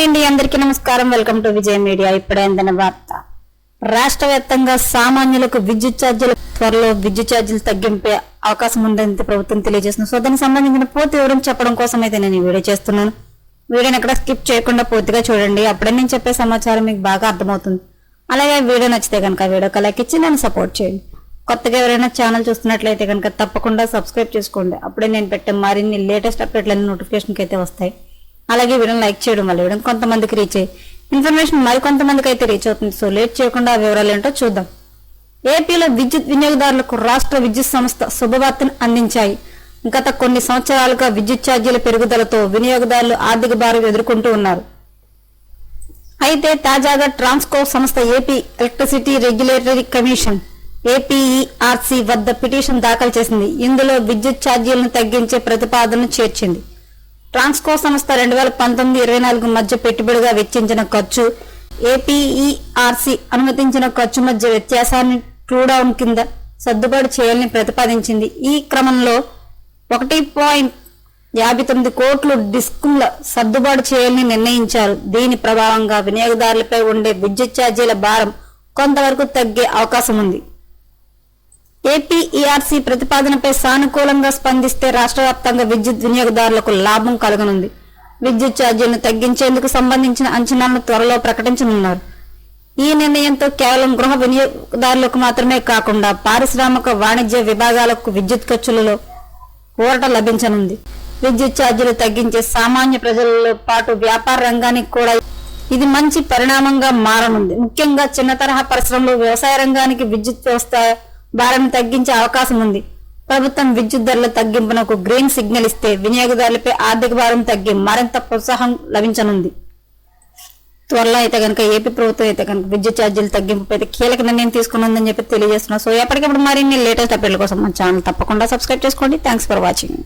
Hi అండి అందరికీ నమస్కారం. Welcome to Vijaya media. ఇప్పుడే అందిన వార్త. రాష్ట్ర వ్యాప్తంగా సామాన్యులకు విద్యుత్ ఛార్జీలు త్వరలో విద్యుత్ ఛార్జీలు తగ్గింపే అవకాశం ఉందని ప్రభుత్వం తెలియజేస్తుంది సో దానికి సంబంధించిన పూర్తి వివరం చెప్పడం కోసం అయితే నేను వీడియో చేస్తున్నాను. వీడియోని ఎక్కడ స్కిప్ చేయకుండా పూర్తిగా చూడండి. అప్పుడే నేను చెప్పే సమాచారం మీకు బాగా అర్థమవుతుంది. అలాగే వీడియో నచ్చితే కనుక వీడియోకి లైక్ ఇచ్చి నన్ను సపోర్ట్ చేయండి. కొత్తగా ఎవరైనా ఛానల్ చూస్తున్నట్లయితే కనుక తప్పకుండా సబ్స్క్రైబ్ చేసుకోండి. అప్పుడే నేను పెట్టే మరిన్ని లేటెస్ట్ అప్డేట్లన్నీ నోటిఫికేషన్కి అయితే వస్తాయి. అలాగే వీడియోని లైక్ చేయడం వల్ల వీడియో కొంతమందికి రీచ్ అయ్యి ఇన్ఫర్మేషన్ మరికొంతమందికి అయితే రీచ్ అవుతుంది. సో లేట్ చేయకుండా వివరాలు ఏంటో చూద్దాం. ఏపీలో విద్యుత్ వినియోగదారులకు రాష్ట్ర విద్యుత్ సంస్థ శుభవార్తను అందించాయి. గత కొన్ని సంవత్సరాలుగా విద్యుత్ ఛార్జీల పెరుగుదలతో వినియోగదారులు ఆర్థిక భారం ఎదుర్కొంటూ ఉన్నారు. అయితే తాజాగా ట్రాన్స్కో సంస్థ AP electricity regulatory commission APERC వద్ద పిటిషన్ దాఖలు చేసింది. ఇందులో విద్యుత్ ఛార్జీలను తగ్గించే ప్రతిపాదనను చేర్చింది. ట్రాన్స్కో సంస్థ రెండు వేల పంతొమ్మిది ఇరవై నాలుగు మధ్య పెట్టుబడిగా వెచ్చించిన ఖర్చు ఏపీఈఆర్సీ అనుమతించిన ఖర్చు మధ్య వ్యత్యాసాన్ని ట్రూడౌన్ కింద సర్దుబాటు చేయాలని ప్రతిపాదించింది. ఈ క్రమంలో ఒకటి పాయింట్ యాభై తొమ్మిది కోట్లు డిస్కుల సర్దుబాటు చేయాలని నిర్ణయించారు. దీని ప్రభావంగా వినియోగదారులపై ఉండే విద్యుత్ ఛార్జీల భారం కొంతవరకు తగ్గే అవకాశం ఉంది. ఏపీఈఆర్సీ ప్రతిపాదనపై సానుకూలంగా స్పందిస్తే రాష్ట్ర వ్యాప్తంగా విద్యుత్ వినియోగదారులకు లాభం కలగనుంది. విద్యుత్ ఛార్జీలను తగ్గించేందుకు సంబంధించిన అంచనాలను త్వరలో ప్రకటించనున్నారు. ఈ నిర్ణయంతో కేవలం గృహ వినియోగదారులకు మాత్రమే కాకుండా పారిశ్రామిక వాణిజ్య విభాగాలకు విద్యుత్ ఖర్చులలో ఊరట లభించనుంది. విద్యుత్ ఛార్జీలు తగ్గించే సామాన్య ప్రజలలో పాటు వ్యాపార రంగానికి కూడా ఇది మంచి పరిణామంగా మారనుంది. ముఖ్యంగా చిన్న తరహా పరిశ్రమలు వ్యవసాయ రంగానికి విద్యుత్ వ్యవస్థ భారం తగ్గించే అవకాశం ఉంది. ప్రభుత్వం విద్యుత్ ధరల తగ్గింపునకు గ్రీన్ సిగ్నల్ ఇస్తే వినియోగదారులపై ఆర్థిక భారం తగ్గి మరింత ప్రోత్సాహం లభించనుంది. త్వరలో అయితే కనుక ఏపీ ప్రభుత్వం అయితే కనుక విద్యుత్ ఛార్జీలు తగ్గింపు అయితే కీలక నిర్ణయం తీసుకున్నదని చెప్పి తెలియజేస్తున్నా. సో ఎప్పటికప్పుడు మరిన్ని లేటెస్ట్ అప్డేట్ల కోసం మన ఛానల్ తప్పకుండా సబ్స్క్రైబ్ చేసుకోండి. Thanks for watching